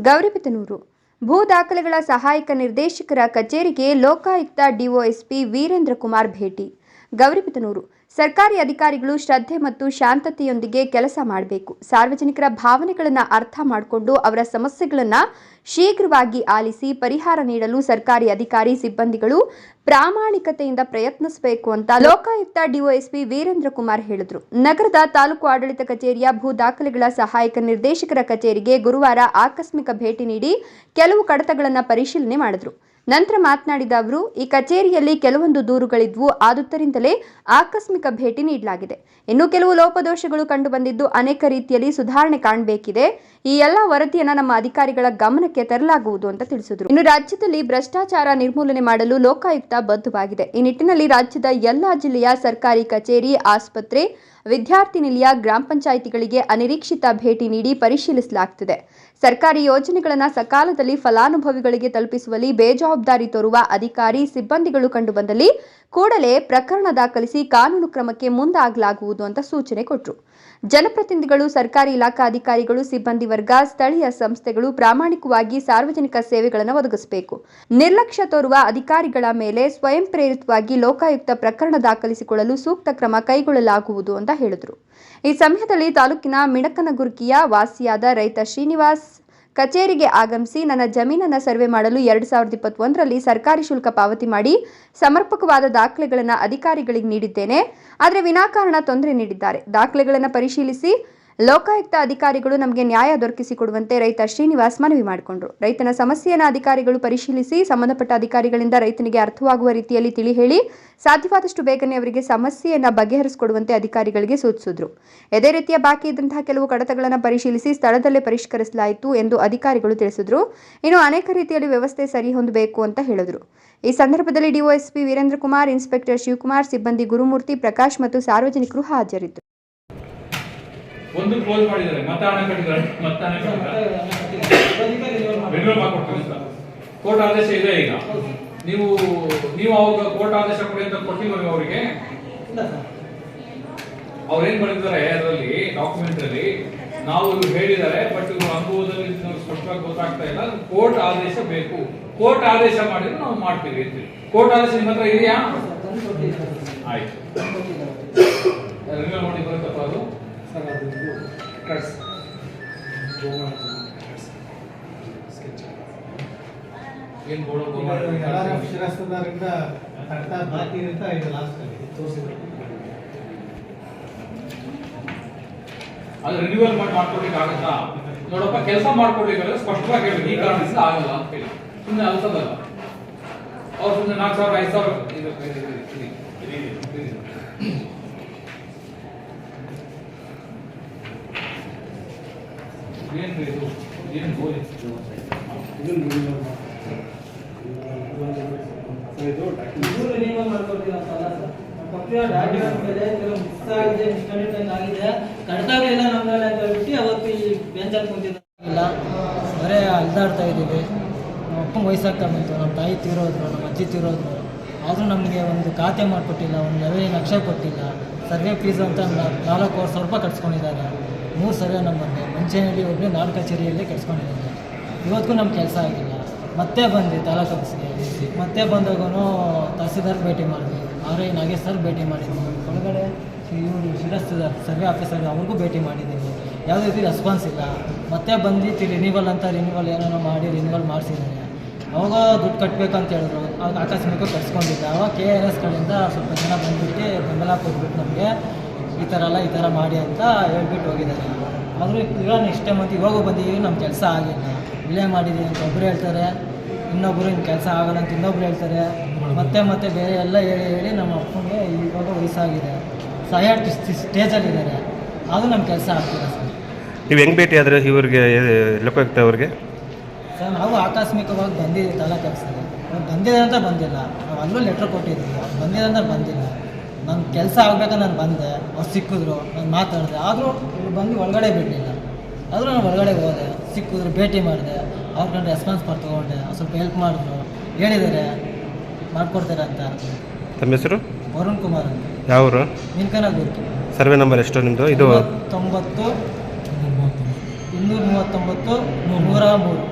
ಗೌರಿಬಿದನೂರು. ಭೂ ದಾಖಲೆಗಳ ಸಹಾಯಕ ನಿರ್ದೇಶಕರ ಕಚೇರಿಗೆ ಲೋಕಾಯುಕ್ತ ಡಿಒಎಸ್ಪಿ ವೀರೇಂದ್ರ ಕುಮಾರ್ ಭೇಟಿ. ಗೌರಿಬಿದನೂರು. ಸರ್ಕಾರಿ ಅಧಿಕಾರಿಗಳು ಶ್ರದ್ಧೆ ಮತ್ತು ಶಾಂತತೆಯೊಂದಿಗೆ ಕೆಲಸ ಮಾಡಬೇಕು. ಸಾರ್ವಜನಿಕರ ಭಾವನೆಗಳನ್ನು ಅರ್ಥ ಮಾಡಿಕೊಂಡು ಅವರ ಸಮಸ್ಯೆಗಳನ್ನು ಶೀಘ್ರವಾಗಿ ಆಲಿಸಿ ಪರಿಹಾರ ನೀಡಲು ಸರ್ಕಾರಿ ಅಧಿಕಾರಿ ಸಿಬ್ಬಂದಿಗಳು ಪ್ರಾಮಾಣಿಕತೆಯಿಂದ ಪ್ರಯತ್ನಿಸಬೇಕು ಅಂತ ಲೋಕಾಯುಕ್ತ ಡಿಒಎಸ್ಪಿ ವೀರೇಂದ್ರ ಕುಮಾರ್ ಹೇಳಿದರು. ನಗರದ ತಾಲೂಕು ಆಡಳಿತ ಕಚೇರಿಯ ಭೂ ದಾಖಲೆಗಳ ಸಹಾಯಕ ನಿರ್ದೇಶಕರ ಕಚೇರಿಗೆ ಗುರುವಾರ ಆಕಸ್ಮಿಕ ಭೇಟಿ ನೀಡಿ ಕೆಲವು ಕಡತಗಳನ್ನು ಪರಿಶೀಲನೆ ಮಾಡಿದರು. ನಂತರ ಮಾತನಾಡಿದ ಅವರು, ಈ ಕಚೇರಿಯಲ್ಲಿ ಕೆಲವೊಂದು ದೂರುಗಳಿದ್ವು. ಆದುದರಿಂದಲೇ ಆಕಸ್ಮಿಕ ಭೇಟಿ ನೀಡಲಾಗಿದೆ. ಇನ್ನು ಕೆಲವು ಲೋಪದೋಷಗಳು ಕಂಡುಬಂದಿದ್ದು ಅನೇಕ ರೀತಿಯಲ್ಲಿ ಸುಧಾರಣೆ ಕಾಣಬೇಕಿದೆ. ಈ ಎಲ್ಲ ವರದಿಯನ್ನು ನಮ್ಮ ಅಧಿಕಾರಿಗಳ ಗಮನಕ್ಕೆ ತರಲಾಗುವುದು ಅಂತ ತಿಳಿಸಿದರು. ಇನ್ನು ರಾಜ್ಯದಲ್ಲಿ ಭ್ರಷ್ಟಾಚಾರ ನಿರ್ಮೂಲನೆ ಮಾಡಲು ಲೋಕಾಯುಕ್ತ ಬದ್ಧವಾಗಿದೆ. ಈ ನಿಟ್ಟಿನಲ್ಲಿ ರಾಜ್ಯದ ಎಲ್ಲಾ ಜಿಲ್ಲೆಯ ಸರ್ಕಾರಿ ಕಚೇರಿ, ಆಸ್ಪತ್ರೆ ವಿದ್ಯಾರ್ಥಿ ನಿಲಯ ಗ್ರಾಮ ಪಂಚಾಯಿತಿಗಳಿಗೆ ಅನಿರೀಕ್ಷಿತ ಭೇಟಿ ನೀಡಿ ಪರಿಶೀಲಿಸಲಾಗುತ್ತಿದೆ ಸರ್ಕಾರಿ ಯೋಜನೆಗಳನ್ನು ಸಕಾಲದಲ್ಲಿ ಫಲಾನುಭವಿಗಳಿಗೆ ತಲುಪಿಸುವಲ್ಲಿ ಬೇಜವಾಬ್ದಾರಿ ತೋರುವ ಅಧಿಕಾರಿ, ಸಿಬ್ಬಂದಿಗಳು ಕಂಡುಬಂದಲ್ಲಿ ಕೂಡಲೇ ಪ್ರಕರಣ ದಾಖಲಿಸಿ ಕಾನೂನು ಕ್ರಮಕ್ಕೆ ಮುಂದಾಗಲಾಗುವುದು ಅಂತ ಸೂಚನೆ ಕೊಟ್ಟರು ಜನಪ್ರತಿನಿಧಿಗಳು, ಸರ್ಕಾರಿ ಇಲಾಖಾ ಅಧಿಕಾರಿಗಳು, ಸಿಬ್ಬಂದಿ ವರ್ಗ, ಸ್ಥಳೀಯ ಸಂಸ್ಥೆಗಳು ಪ್ರಾಮಾಣಿಕವಾಗಿ ಸಾರ್ವಜನಿಕ ಸೇವೆಗಳನ್ನು ಒದಗಿಸಬೇಕು. ನಿರ್ಲಕ್ಷ್ಯ ತೋರುವ ಅಧಿಕಾರಿಗಳ ಮೇಲೆ ಸ್ವಯಂ ಪ್ರೇರಿತವಾಗಿ ಲೋಕಾಯುಕ್ತ ಪ್ರಕರಣ ದಾಖಲಿಸಿಕೊಳ್ಳಲು ಸೂಕ್ತ ಕ್ರಮ ಕೈಗೊಳ್ಳಲಾಗುವುದು ಅಂತ ಹೇಳಿದರು. ಈ ಸಮಯದಲ್ಲಿ ತಾಲೂಕಿನ ಮಿಣಕನಗುರ್ಕಿಯ ವಾಸಿಯಾದ ರೈತ ಶ್ರೀನಿವಾಸ್ ಕಚೇರಿಗೆ ಆಗಮಿಸಿ ನನ್ನ ಜಮೀನನ್ನು ಸರ್ವೆ ಮಾಡಲು ಎರಡು ಸಾವಿರದ ಇಪ್ಪತ್ತೊಂದರಲ್ಲಿ ಸರ್ಕಾರಿ ಶುಲ್ಕ ಪಾವತಿ ಮಾಡಿ ಸಮರ್ಪಕವಾದ ದಾಖಲೆಗಳನ್ನು ಅಧಿಕಾರಿಗಳಿಗೆ ನೀಡಿದ್ದೇನೆ. ಆದರೆ ವಿನಾಕಾರಣ ತೊಂದರೆ ನೀಡಿದ್ದಾರೆ. ದಾಖಲೆಗಳನ್ನು ಪರಿಶೀಲಿಸಿ ಲೋಕಾಯುಕ್ತ ಅಧಿಕಾರಿಗಳು ನಮಗೆ ನ್ಯಾಯ ದೊರಕಿಸಿಕೊಡುವಂತೆ ರೈತ ಶ್ರೀನಿವಾಸ್ ಮನವಿ ಮಾಡಿಕೊಂಡರು. ರೈತನ ಸಮಸ್ಯೆಯನ್ನು ಅಧಿಕಾರಿಗಳು ಪರಿಶೀಲಿಸಿ, ಸಂಬಂಧಪಟ್ಟ ಅಧಿಕಾರಿಗಳಿಂದ ರೈತನಿಗೆ ಅರ್ಥವಾಗುವ ರೀತಿಯಲ್ಲಿ ತಿಳಿ ಹೇಳಿ, ಸಾಧ್ಯವಾದಷ್ಟು ಬೇಗನೆ ಅವರಿಗೆ ಸಮಸ್ಯೆಯನ್ನು ಬಗೆಹರಿಸಿಕೊಡುವಂತೆ ಅಧಿಕಾರಿಗಳಿಗೆ ಸೂಚಿಸಿದ್ರು. ಇದೇ ರೀತಿಯ ಬಾಕಿ ಇದ್ದಂತಹ ಕೆಲವು ಕಡತಗಳನ್ನು ಪರಿಶೀಲಿಸಿ ಸ್ಥಳದಲ್ಲೇ ಪರಿಷ್ಕರಿಸಲಾಯಿತು ಎಂದು ಅಧಿಕಾರಿಗಳು ತಿಳಿಸಿದ್ರು. ಇನ್ನು ಅನೇಕ ರೀತಿಯಲ್ಲಿ ವ್ಯವಸ್ಥೆ ಸರಿ ಹೊಂದಬೇಕು ಅಂತ ಹೇಳಿದರು. ಈ ಸಂದರ್ಭದಲ್ಲಿ ಡಿಒಎಸ್ಪಿ ವೀರೇಂದ್ರ ಕುಮಾರ್, ಇನ್ಸ್ಪೆಕ್ಟರ್ ಶಿವಕುಮಾರ್, ಸಿಬ್ಬಂದಿ ಗುರುಮೂರ್ತಿ ಪ್ರಕಾಶ್ ಮತ್ತು ಸಾರ್ವಜನಿಕರು ಹಾಜರಿದ್ದರು. ಒಂದು ಕ್ಲೋಸ್ ಮಾಡಿದ್ದಾರೆ. ಮತ್ತೆ ಹಣ ಕಟ್ಟಿದ್ದಾರೆ. ಮತ್ತೆ ಹಣ ಕಟ್ಟಿದ್ದಾರೆ ರಿನ್ಯೂವಲ್ ಮಾಡ್ಕೊಡ್ತೀವಿ ಅಂತ ಕೋರ್ಟ್ ಆದೇಶ ಇದೆ ಈಗ. ನೀವು ನೀವು ಅವಾಗ ಕೋರ್ಟ್ ಆದೇಶ ಕೊಡಿ ಅಂತ ಕೊಟ್ಟಿಲ್ವ ಅವರಿಗೆ? ಅವ್ರೇನ್ ಬರೆದಿದ್ದಾರೆ ಅದರಲ್ಲಿ ಡಾಕ್ಯುಮೆಂಟ್ ಅಲ್ಲಿ ನಾವು ಇವ್ರು ಹೇಳಿದ್ದಾರೆ ಬಟ್ ಇವ್ರು ಅನುಭವದಲ್ಲಿ ಸ್ಪಷ್ಟವಾಗಿ ಗೊತ್ತಾಗ್ತಾ ಇಲ್ಲ. ಕೋರ್ಟ್ ಆದೇಶ ಬೇಕು. ಕೋರ್ಟ್ ಆದೇಶ ಮಾಡಿದ್ರೆ ನಾವು ಮಾಡ್ತೀವಿ ಅಂತ ಕೋರ್ಟ್ ಆದೇಶ ನಿಮ್ಮ ಹತ್ರ ಇದೆಯಾ? ಆಯ್ತು. ರಿನ್ಯೂವಲ್ ಮಾಡಿ ಕಟ್ಸ್ ಏನು ಎಲ್ಲರ ಶಿರಸ್ತದಾರಿಂದ ಬಾಕಿ ಇದು ಲಾಸ್ಟ್ ಅಲ್ಲಿ? ತೋರಿಸಿದ್ರು ಅದು ರಿನ್ಯೂವಲ್ ಮಾಡಿ ಮಾಡ್ಕೊಡ್ಲಿಕ್ಕೆ ಆಗುತ್ತಾ? ನೋಡಪ್ಪ ಕೆಲಸ ಮಾಡ್ಕೊಡ್ಲಿಕ್ಕೆ ಸ್ಪಷ್ಟವಾಗಿ ಹೇಳಿ ಈ ಕಾರಣದಿಂದ ಆಗಲ್ಲ ಅಂತ ಹೇಳಿ. ಸುಮ್ಮನೆ ಅಲ್ಸದಲ್ಲ ಅವ್ರು ಸುಮ್ಮನೆ ನಾಲ್ಕು ಸಾವಿರ ಐದು ಸಾವಿರ ಇದು- ಇದು- ಇದು. ಏನ್ರಿ ಇದು ಏನು ಗೋಲಿ ಅಲ್ಲ ಸರ್ ನಮ್ಮ ಬರೇ ಅಲ್ದಾಡ್ತಾ ಇದ್ದೀವಿ. ನಮ್ಮ ಅಪ್ಪನ ವಯಸ್ಸಾಗ್ತಾ ಬಂತು, ನಮ್ಮ ತಾಯಿ ತೀರೋದ್ರು, ನಮ್ಮ ಅಜ್ಜಿ ತೀರೋದ್ರು. ಆದರೂ ನಮಗೆ ಒಂದು ಖಾತೆ ಮಾಡಿಕೊಟ್ಟಿಲ್ಲ, ಒಂದು ನೆರವಿನ ನಕ್ಷೆ ಕೊಟ್ಟಿಲ್ಲ. ಸರ್ವೆ ಫೀಸ್ ಅಂತ ನಾ- ನಾಲ್ಕೂವರೆ ಸಾವಿರ ರೂಪಾಯಿ ಕಟ್ಸ್ಕೊಂಡಿದ್ದಾರೆ. ಮೂರು ಸರ್ವೆ ನಮ್ಮನ್ನು ಮುಂಚೆಯಲ್ಲಿ ಒಬ್ಬರು ನಾಡು ಕಚೇರಿಯಲ್ಲಿ ಕೆಡ್ಸ್ಕೊಂಡಿದ್ದೀನಿ. ಇವತ್ತಿಗೂ ನಮ್ಮ ಕೆಲಸ ಆಗಿಲ್ಲ. ಮತ್ತೆ ಬಂದು ತಾಲೂಕು ಆಫೀಸ್ಗೆ ಮತ್ತೆ ಬಂದಾಗೂ ತಹಸೀಲ್ದಾರ್ ಭೇಟಿ ಮಾಡಿದ್ವಿ ಆರ್ ಐ ನಾಗೇಶ್ ಸರ್ ಭೇಟಿ ಮಾಡಿದ್ವಿ ಒಳಗಡೆ ಇವರು ಶಿರಸ್ತಿದಾರ್, ಸರ್ವೆ ಆಫೀಸರ್ ಅವ್ರಿಗೂ ಭೇಟಿ ಮಾಡಿದ್ದೀನಿ. ಯಾವುದೇ ರೀತಿ ರೆಸ್ಪಾನ್ಸ್ ಇಲ್ಲ. ಮತ್ತೆ ಬಂದು ರಿನಿವಲ್ ಅಂತ ರಿನಿವಲ್ ಏನೋ ಮಾಡಿ ರಿನಿವಲ್ ಮಾಡಿಸಿದ್ದಾರೆ. ಅವಾಗ ದುಡ್ಡು ಕಟ್ಟಬೇಕಂತ ಹೇಳಿದ್ರು. ಆಗ ಆಕಸ್ಮಿಕ ಕಟ್ಸ್ಕೊಂಡಿದ್ದೆ ಅವಾಗ ಕೆ ಆರ್ ಎಸ್ಗಳಿಂದ ಸ್ವಲ್ಪ ಜನ ಬಂದ್ಬಿಟ್ಟು ಬೆಂಬಲ ಕೊಟ್ಬಿಟ್ಟು ನಮಗೆ ಈ ಥರ ಎಲ್ಲ ಈ ಥರ ಮಾಡಿ ಅಂತ ಹೇಳ್ಬಿಟ್ಟು ಹೋಗಿದ್ದಾರೆ. ಆದರೂ ಈಗ ನೆಕ್ಸ್ಟ್ ಟೈಮ್ ಅಂತ ಇವಾಗ ಬಂದಿದ್ದೀವಿ ನಮ್ಮ ಕೆಲಸ ಆಗಿಲ್ಲ ಇಲ್ಲೇ ಮಾಡಿದ್ದೀವಿ ಅಂತ ಒಬ್ಬರು ಹೇಳ್ತಾರೆ ಇನ್ನೊಬ್ಬರು ಇನ್ನು ಕೆಲಸ ಆಗಲ್ಲ ಅಂತ ಇನ್ನೊಬ್ರು ಹೇಳ್ತಾರೆ. ಮತ್ತೆ ಮತ್ತೆ ಬೇರೆ ಎಲ್ಲ ಹೇಳಿ ಹೇಳಿ ನಮ್ಮ ಅಪ್ಪನಿಗೆ ಇವಾಗ ವಯಸ್ಸಾಗಿದೆ. ಸಹಾಯ ಸ್ಟೇಜಲ್ಲಿದ್ದಾರೆ ಅದು ನಮ್ಮ ಕೆಲಸ ಆಗ್ತಿಲ್ಲ ಸರ್. ನೀವು ಹೆಂಗೆ ಭೇಟಿ ಆದರೆ ಇವ್ರಿಗೆ ಲೋಕಾಯುಕ್ತ ಅವ್ರಿಗೆ? ಸರ್ ನಾವು ಆಕಸ್ಮಿಕವಾಗಿ ಬಂದಿದ್ದೀವಿ ತಲೆ ಕೆಲಸ ಬಂದಿದೆ ಅಂತ ಬಂದಿಲ್ಲ. ನಾವು ಅಲ್ಲೂ ಲೆಟ್ರ್ ಕೊಟ್ಟಿದ್ದೀವಿ. ಬಂದಿದೆ ಅಂತ ಬಂದಿಲ್ಲ. ನನ್ನ ಕೆಲಸ ಆಗ್ಬೇಕಂತ ನಾನು ಬಂದೆ ಅವ್ರು ಸಿಕ್ಕಿದ್ರು ನಾನು ಮಾತಾಡಿದೆ. ಆದರೂ ಇವ್ರು ಬಂದು ಒಳಗಡೆ ಬಿಡಲಿಲ್ಲ. ಆದರೂ ನಾನು ಒಳಗಡೆ ಹೋದೆ ಸಿಕ್ಕಿದ್ರು ಭೇಟಿ ಮಾಡಿದೆ. ಅವ್ರ ಕಂಡು ರೆಸ್ಪಾನ್ಸ್ ಮಾಡಿ ತೊಗೊಂಡೆ. ಅವ್ರು ಸ್ವಲ್ಪ ಹೆಲ್ಪ್ ಮಾಡಿದ್ರು. ಹೇಳಿದ್ದಾರೆ ಮಾಡಿಕೊಡ್ತಾರೆ ಅಂತ. ತಮ್ಮ ಹೆಸರು? ವರುಣ್ ಕುಮಾರ್ ಅಂತ. ಯಾವರು? ಗುರುತು ಸರ್ವೆ ನಂಬರ್ ಎಷ್ಟು ನಿಮ್ಮದು ಇದು ತೊಂಬತ್ತು ಇನ್ನೂರ ಮೂವತ್ತೊಂಬತ್ತು ನೂರ ಮೂರು.